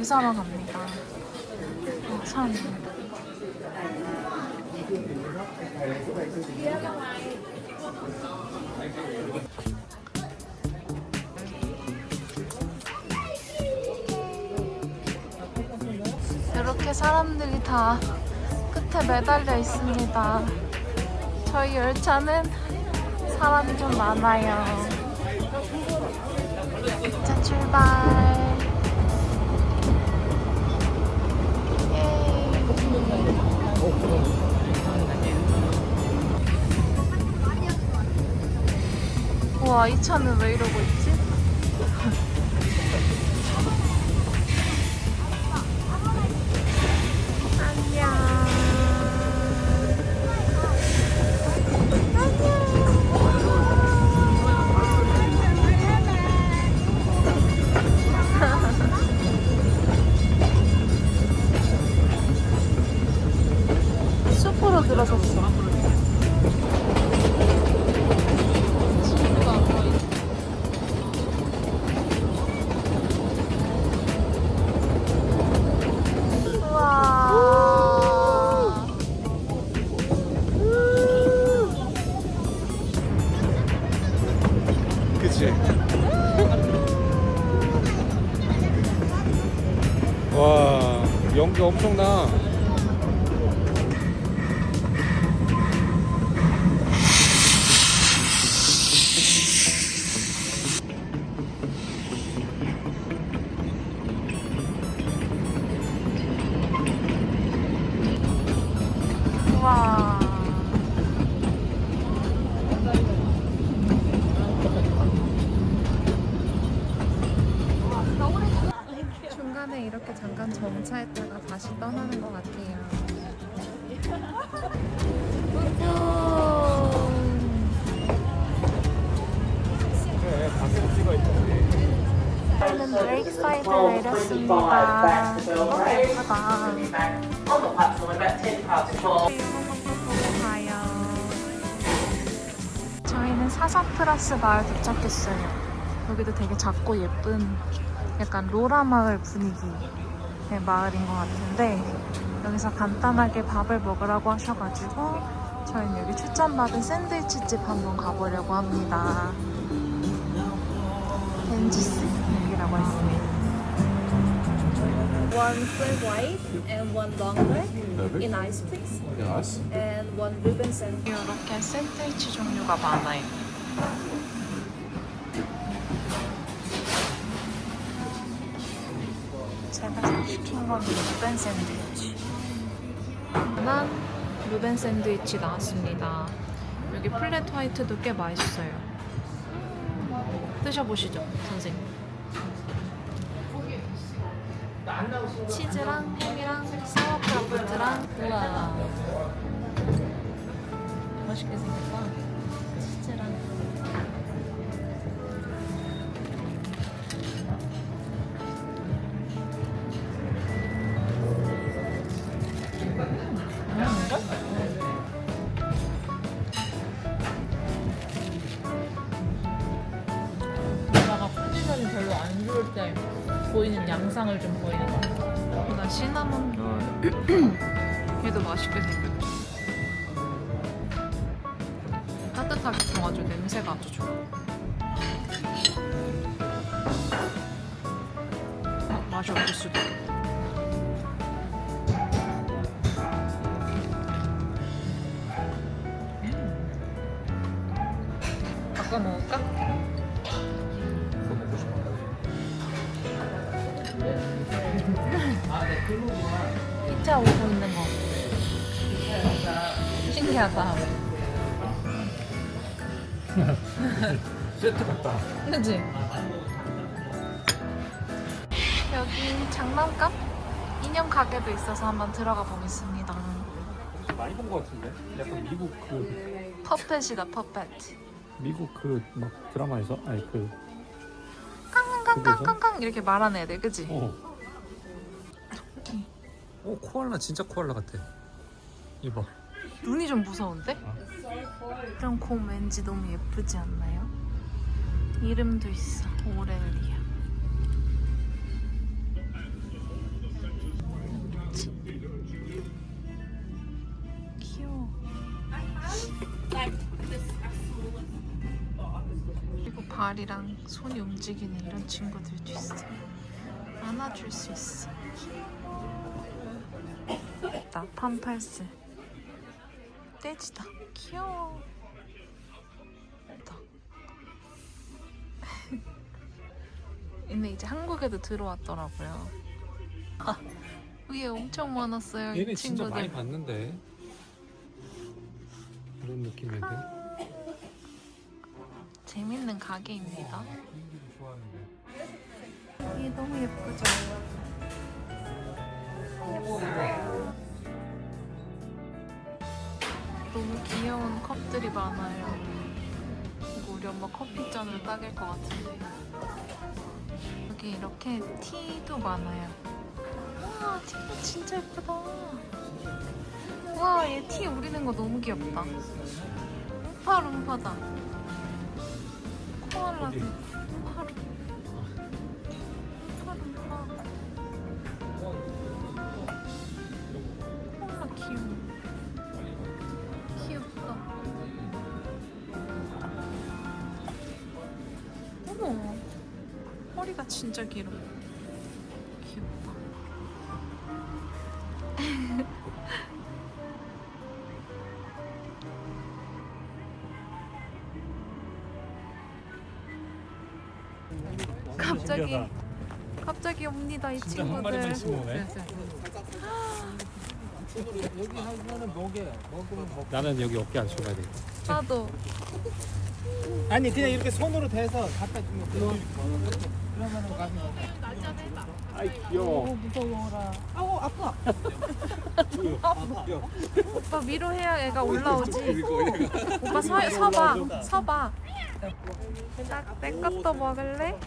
줄 서러 갑니다. 많다. 이렇게 사람들이 다 끝에 매달려 있습니다. 저희 열차는 사람이 좀 많아요. 자, 출발. 와, 이 차는 왜 이러고 있지? 숲으 엄청나 사사프라스 마을 도착했어요. 여기도 되게 작고 예쁜 약간 로라 마을 분위기의 마을인 것 같은데 여기서 간단하게 밥을 먹으라고 하셔가지고 저희는 여기 추천받은 샌드위치 집 한번 가보려고 합니다. 벤지스 여기라고 했습니다. One flat white and one long black in ice please. And one ribbon sand. 이렇게 샌드위치 종류가 많아요. 제가 시킨 건 루벤 샌드위치. 난 루벤 샌드위치 나왔습니다. 여기 플랫 화이트도 꽤 맛있어요. 드셔보시죠, 선생님. 치즈랑 햄이랑 사워크라프트랑 우와 맛있게 생겼다. 따뜻하게 구워가지고 냄새가 아주 좋아. 아, 맛이 없을 수도 있겠다. 음. 바꿔 먹을까? 피자 오고 있는 거. 신기하다. 세트 같다 그지? 여기 장난감? 인형 가게도 있어서 한번 들어가 보겠습니다. 많이 본거 같은데 약간 미국 그 퍼펫이다, 퍼펫. 미국 그 막 드라마에서 아니 그 깡깡깡깡깡 이렇게 말하는 애들, 그지? 어. 어 코알라 진짜 코알라 같아 이봐 눈이 좀 무서운데? 아. 이런 곰 왠지 너무 예쁘지 않나요? 이름도 있어. 오렐리아. 귀여워. 그리고 발이랑 손이 움직이는 이런 친구들도 있어 안아줄 수 있어. 나 팜팔스. 떼지다. 귀여워. 근데 이제 한국에도 들어왔더라고요. 아, 위에 엄청 많았어요. 이 얘네 진짜 친구들. 많이 봤는데 이런 느낌인데 재밌는 가게입니다. 좋아하는데 이게 너무 예쁘죠? 너무 귀여운 컵들이 많아요. 이거 우리 엄마 커피잔으로 딱일 것 같은데. 여기 이렇게 티도 많아요. 와, 티도 진짜 예쁘다. 와, 얘 티 우리는 거 너무 귀엽다. 음파 룸파다. 코알라. 어디? 음파 룸. 음파 룸파. 코알라 귀여워. 허리가 진짜 길어. 귀엽다. 갑자기 신기하다. 갑자기 옵니다 이 진짜 한 마리만 친구들. 있으면 오네 나는 여기 어깨 안 쳐가야 돼 나도 아니 그냥 이렇게 손으로 대서 갖다 주면 돼. 그러면은 가서 아이 귀여워 아우 아파. 오빠 위로 해야 애가 올라오지. 오빠 서, 서봐, 서봐. 딱 내 것도 먹을래?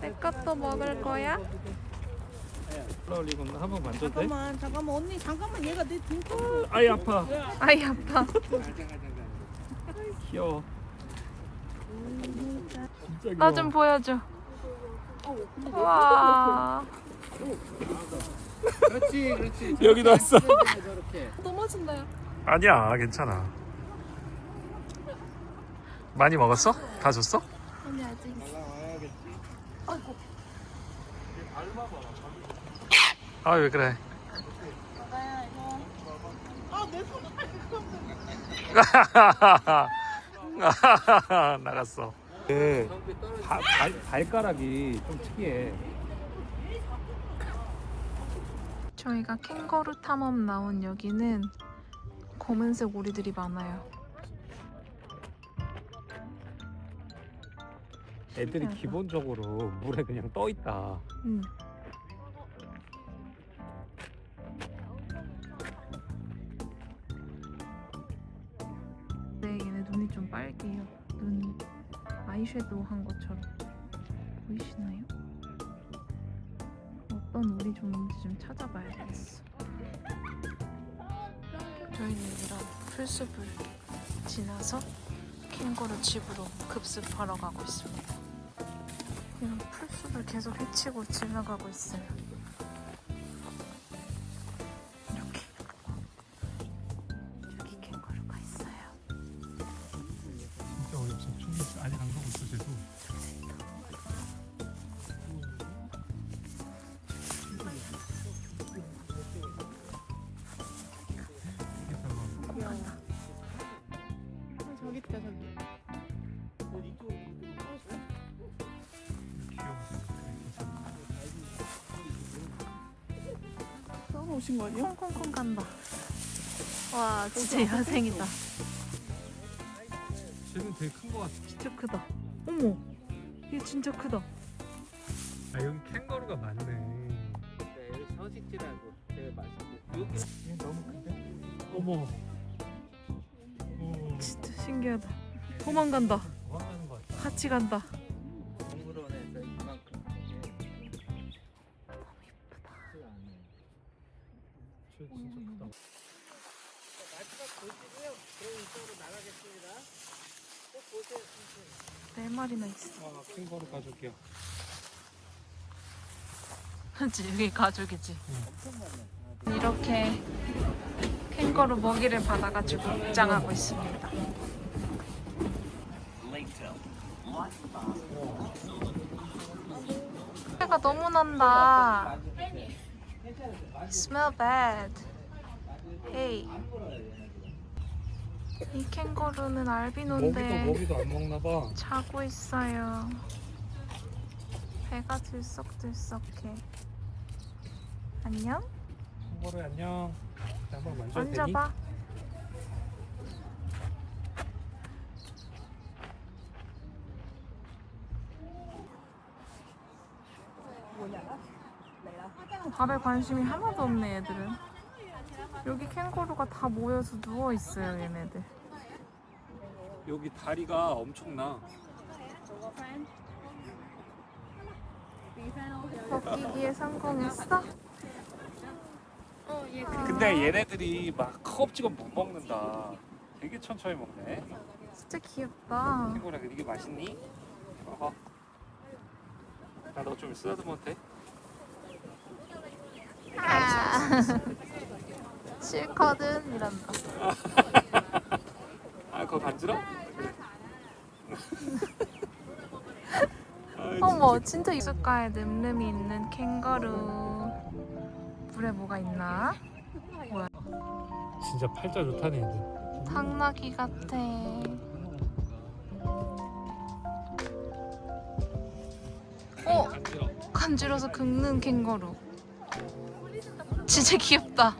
내 것도 먹을 거야? 올라올리고 한번 만져도 돼? 잠깐만 잠깐만 언니 잠깐만 얘가 내 등골. 아이 아파 아이 아파. 귀여워 나 좀 보여줘. 와, 그렇지 그렇지. 여기도 왔어 저렇게. 넘어진다요. 아니야 괜찮아 많이 먹었어? 다 줬어? 아니 아직. 아왜 그래 나갔어 그 바, 발, 발가락이 좀 특이해 저희가 캥거루 탐험 나온 여기는 검은색 오리들이 많아요. 애들이 기본적으로 물에 그냥 떠 있다 음. 네, 얘네 눈이 좀 빨개요. 눈 아이섀도우 한 것처럼 보이시나요? 어떤 오리 종인지 좀 찾아봐야겠어. 저희는 이런 풀숲을 지나서 캥거루 집으로 급습하러 가고 있습니다. 이런 풀숲을 계속 헤치고 지나가고 있어요. 떠오신 거 아니야? 콩콩콩 간다. 와 진짜 야생이다. 쟤는 되게 큰 거 같아 진짜 크다. 어머, 얘 진짜 크다. 아 여기 캥거루가 많네 네, 여기 서식지라고 제가 말씀드린. 여기 얘 너무 큰데? 어머 어, 진짜 신기하다. 도망간다. 도망가는 거 같아 같이 간다. 진짜 크다 마지막 보시고요. 그럼 이쪽으로 나가겠습니다. 꼭 보세요. 네 마리나 있어. 아 캥거루 가족이야 그치 여기 가족이지. 엄청 많네. 이렇게 캥거루 먹이를 받아가지고 입장하고 있습니다. 해가 너무 난다. Smell bad. Hey. 이 캥거루는 알비노인데 먹이도 안 먹나 봐. 자고 있어요. 배가 들썩들썩해. 안녕? 캥거루 안녕. 한번 만져도 되니? 앉아봐. 밥에 관심이 하나도 없네 얘들은. 여기 캥거루가 다 모여서 누워 있어요 얘네들. 여기 다리가 엄청나. 먹기기에 성공했어? 근데 얘네들이 막 컵지건 못 먹는다. 되게 천천히 먹네. 진짜 귀엽다. 캥거루야 이게 맛있니? 먹어. 나너 좀 쓰다듬어도 돼? 아, 싫거든 이란다. 아 그거 간지러? 아, 어머 진짜 입술가에 늠름이 있는 캥거루 물에 뭐가 있나? 진짜 팔자 좋다네 얘들. 당나귀 같아 어? 간지러. 간지러서 긁는 캥거루 진짜 귀엽다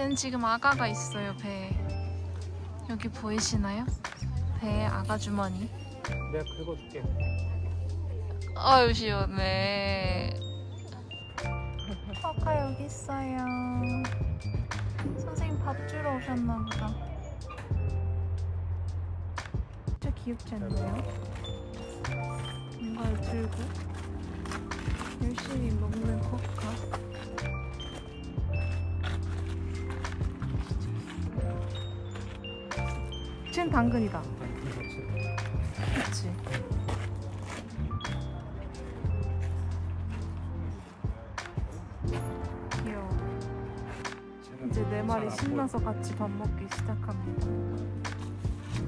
쟤는 지금 아가가 있어요 배에 여기 보이시나요? 배에 아가 주머니 내가 긁어줄게. 아유 시원해 아까 여기 있어요 선생님 밥 주러 오셨나 보다 진짜 귀엽지 않나요? 뭔가를 들고 열심히 먹는 코카 쟤는 당근이다 그치? 귀여워. 이제 네 마리 신나서 같이 밥 먹기 시작합니다.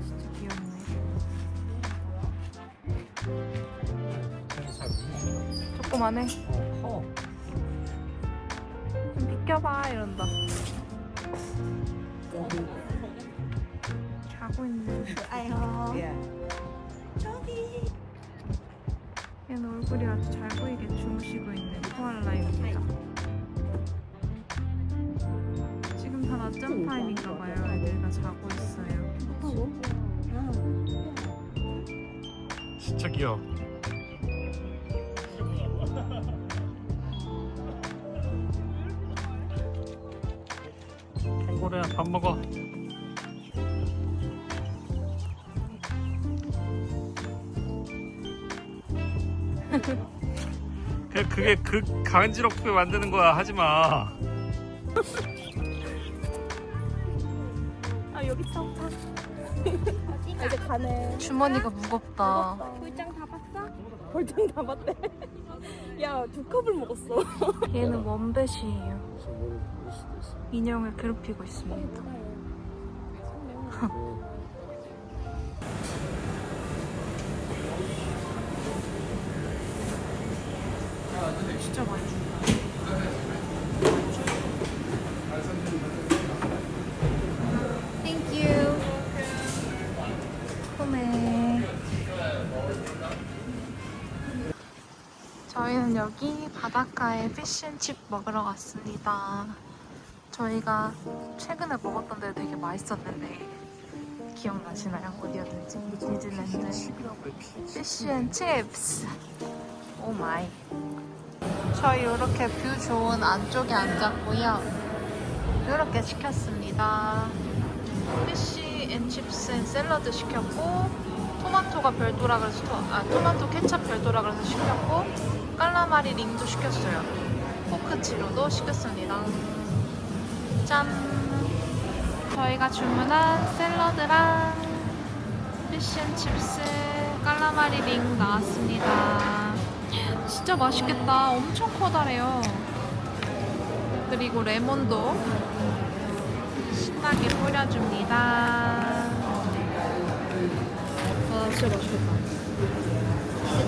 진짜 귀엽네. 조그만해. 어. 좀 비켜봐 이런다. 자고 있네. 얘는 얼굴이 아주 잘 보이게 주무시고 있는 코알라입니다. 지금 다 낮잠 타임인가 봐요. 애들 다 자고 있어요. 진짜 귀여워. 캥거루야 밥 먹어. 그 그게 그 간지럽게 만드는 거야 하지 마. 이제 가네. 주머니가 무겁다. 볼장 다 봤어? 볼장 다 봤대. 야, 두 컵을 먹었어. 얘는 원뱃이에요. 인형을 괴롭히고 있습니다. 진짜 많이 준다. 저희는 여기 바닷가에 피쉬앤칩 먹으러 왔습니다. 저희가 최근에 먹었던 데 되게 맛있었는데 기억나시나요? 어디였는지? 뉴질랜드 피쉬앤칩스 오 마이 저희 이렇게 뷰 좋은 안쪽에 앉았고요. 이렇게 시켰습니다. 피쉬 앤 칩스 앤 샐러드 시켰고 토마토가 별도라 그래서 토, 아, 토마토 케찹 별도라 그래서 시켰고 깔라마리 링도 시켰어요. 포크치로도 시켰습니다. 짠! 저희가 주문한 샐러드랑 피쉬앤 칩스 깔라마리 링 나왔습니다 진짜 맛있겠다 엄청 커다래요 그리고 레몬도 신나게 뿌려줍니다. 아 진짜 맛있겠다.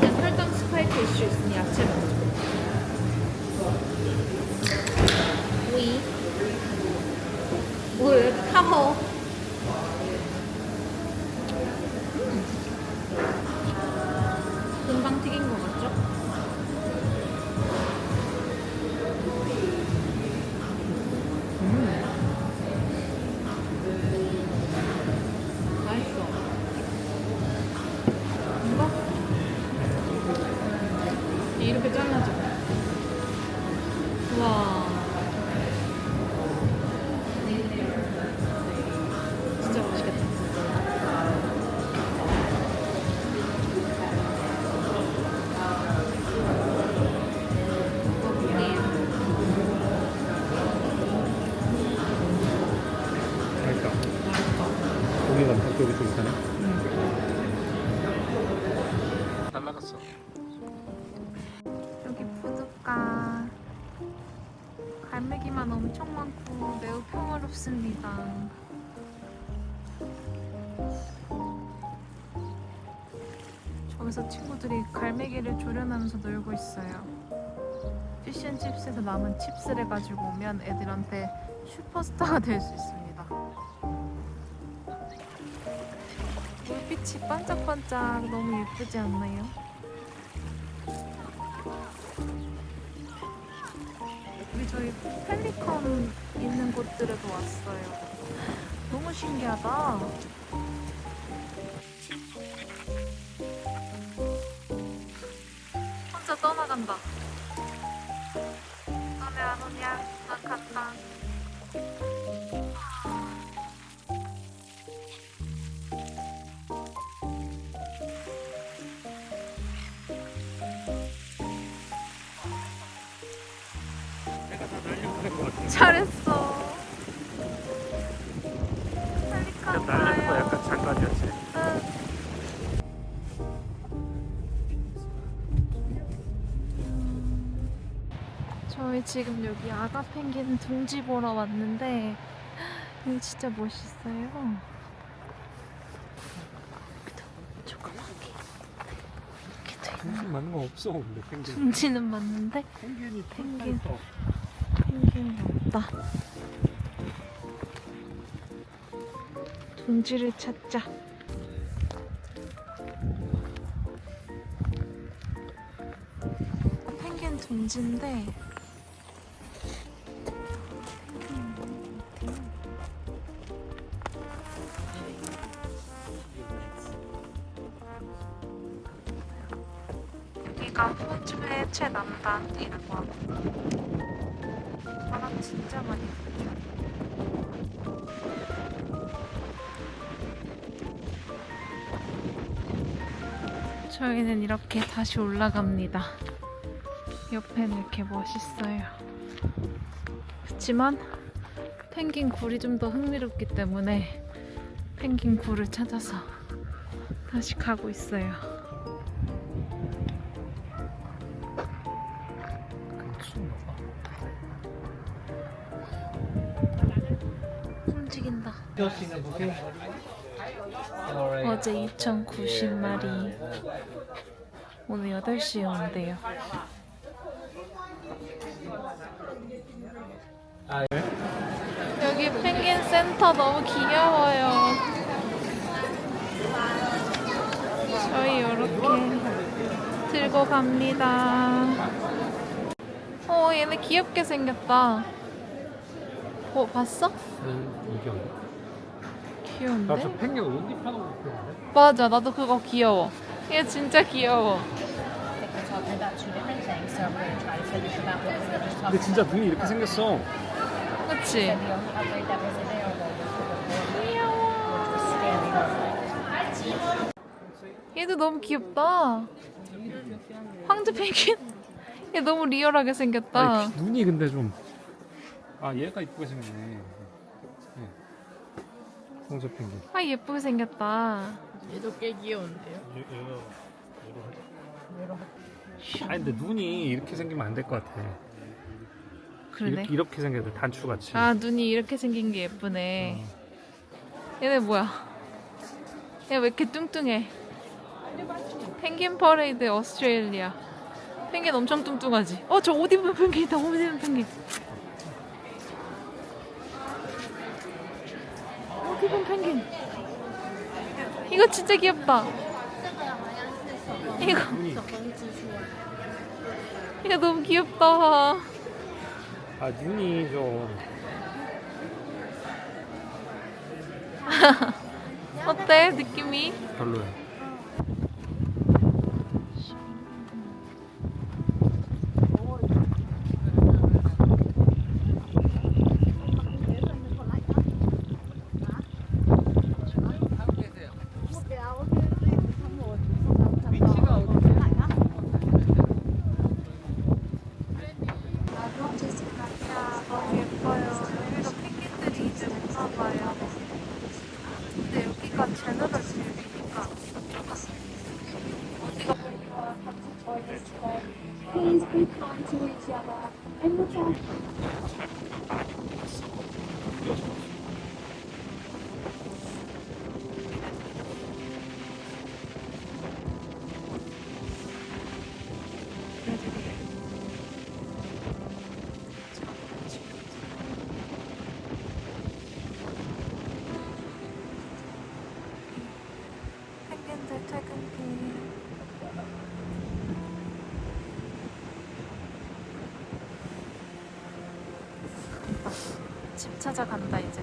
일단 혈당 스파이크 이슈 있으니 야채 먹자. 오이. 물, 카호. 저기서 친구들이 갈매기를 조련하면서 놀고 있어요. 피쉬앤칩스에서 남은 칩스를 가지고 오면 애들한테 슈퍼스타가 될 수 있습니다. 물빛이 반짝반짝 너무 예쁘지 않나요? 우리 저희 펠리컨 있는 곳들에도 왔어요. 너무 신기하다. 간다. 너네 안 오냐? 난 간다. 잘했어. 지금 여기 아가 펭귄 둥지 보러 왔는데 여기 진짜 멋있어요. 여기도 조그맣게 이렇게 돼 있는 펭귄 맞는 거 없어 근데 펭귄. 둥지는 맞는데 펭귄이 펭귄. 털 펭귄이 없다. 둥지를 찾자. 펭귄 둥지인데 최 남단이라고 하고 바람 진짜 많이 불죠. 저희는 이렇게 다시 올라갑니다. 옆에는 이렇게 멋있어요. 그렇지만 펭귄 굴이 좀 더 흥미롭기 때문에 펭귄 굴을 찾아서 다시 가고 있어요. 움직인다. 어제 2,090마리. 오늘 8시에 온대요. 여기 펭귄 센터 너무 귀여워요. 저희 이렇게 들고 갑니다. 어, 얘네 귀엽게 생겼다. 어, 봤어? 이경. 귀여운데? 나저 펭귄 옷 입혀놓은 거 귀여운데? 맞아, 나도 그거 귀여워. 얘 진짜 귀여워. We're talking about two different things, so I'm going to try to finish about what we were just 근데 talking 진짜 눈이 이렇게 생겼어. 그치? The only upgrade that was available was for the board, which was scaling over. 얘도 너무 귀엽다. 황제 펭귄. 얘 너무 리얼하게 생겼다. 아니, 귀- 눈이 근데 좀. 아 얘가 이쁘게 생겼네. 네. 홍조 펭귄. 아 예쁘게 생겼다. 얘도 꽤 귀여운데요? 아니 근데 눈이 이렇게 생기면 안 될 것 같아. 그러네. 이렇게, 이렇게 생겼어 단추같이. 아 눈이 이렇게 생긴 게 예쁘네. 얘네 뭐야? 얘 왜 이렇게 뚱뚱해? 펭귄 퍼레이드 오스트레일리아. 펭귄 엄청 뚱뚱하지? 어 저 옷 입은 펭귄이다. 옷 입은 펭귄. 옷 입은 펭귄. 이거 진짜 귀엽다. 이거 이거 너무 귀엽다. 아 눈이 좀 어때 느낌이? 별로야. 집 찾아간다 이제.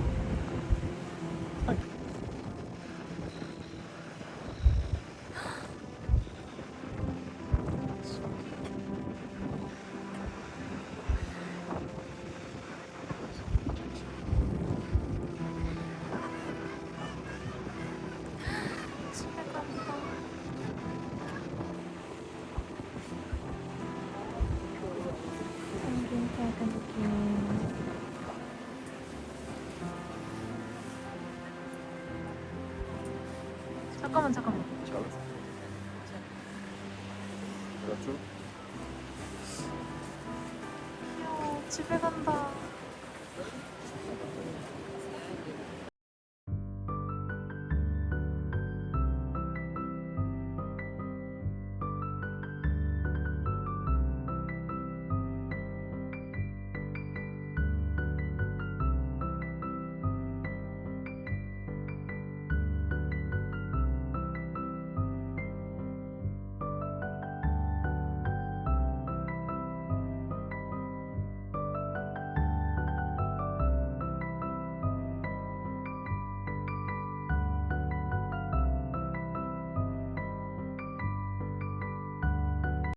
집에 간다.